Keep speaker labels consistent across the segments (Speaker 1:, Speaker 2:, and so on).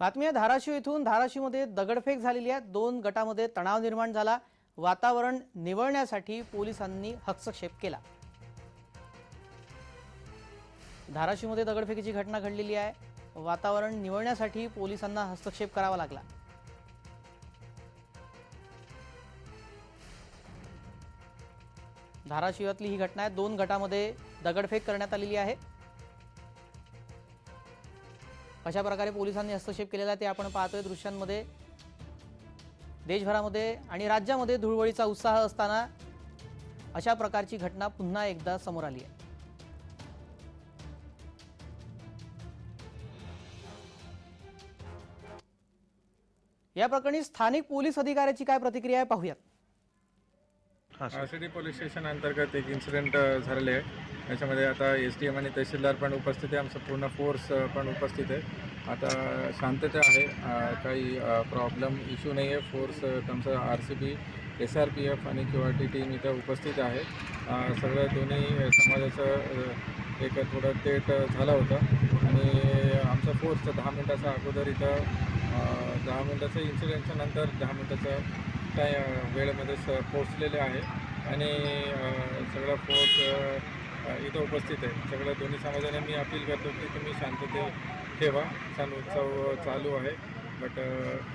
Speaker 1: बातमी आहे धाराशिव इथून. धाराशिवमध्ये दगडफेक झालेली आहे. दोन गटामध्ये तणाव निर्माण झाला. वातावरण निवळण्यासाठी पोलिसांनी हस्तक्षेप केला. धाराशिवमध्ये दगडफेकीची घटना घडलेली आहे. वातावरण निवळण्यासाठी पोलिसांना हस्तक्षेप करावा लागला. धाराशिवातली ही घटना आहे. दोन गटामध्ये दगडफेक करण्यात आलेली आहे. कशा प्रकारे पोलिसांनी हस्तक्षेप केलेला आहे. ते आपण पाहतोय दृश्यांमध्ये. देशभरामध्ये आणि राज्यामध्ये धुळवडीचा उत्साह असताना अशा प्रकारची घटना पुन्हा एकदा समोर आली आहे. या प्रकरणी स्थानिक पोलीस अधिकाऱ्याची काय प्रतिक्रिया आहे पाहूयात.
Speaker 2: सिटी पोलीस स्टेशन अंतर्गत एक इन्सिडेंट झालेले आहे. त्याच्यामध्ये आता एस डी एम आणि तहसीलदार पण उपस्थित आहे. आमचं पूर्ण फोर्स पण उपस्थित आहे. आता शांतता आहे. काही प्रॉब्लेम इश्यू नाही आहे फोर्स अ, तुमचं R C B S R P F आणि किंवा टी टीम इथं उपस्थित आहे. सगळं दोन्ही समाजाचं एक थोडं तेट झालं होतं. आणि आमचा फोर्स दहा मिनटाचा अगोदर इथं दहा मिनटाचं इन्सिडेंटच्या नंतर दहा मिनटाचं काय वेळेमध्ये स पोचलेले आहे. आणि सगळा फोर्स इथं उपस्थित आहे. सगळ्या दोन्ही समाजाने मी अपील करतो की तुम्ही शांतते ठेवा. सण उत्सव चालू आहे. बट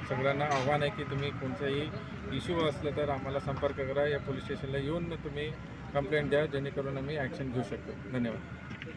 Speaker 2: सगळ्यांना आव्हान आहे की तुम्ही कोणताही इश्यू असलं तर आम्हाला संपर्क करा. या पोलीस स्टेशनला येऊन तुम्ही कंप्लेंट द्या. जेणेकरून आम्ही ॲक्शन घेऊ शकतो. धन्यवाद.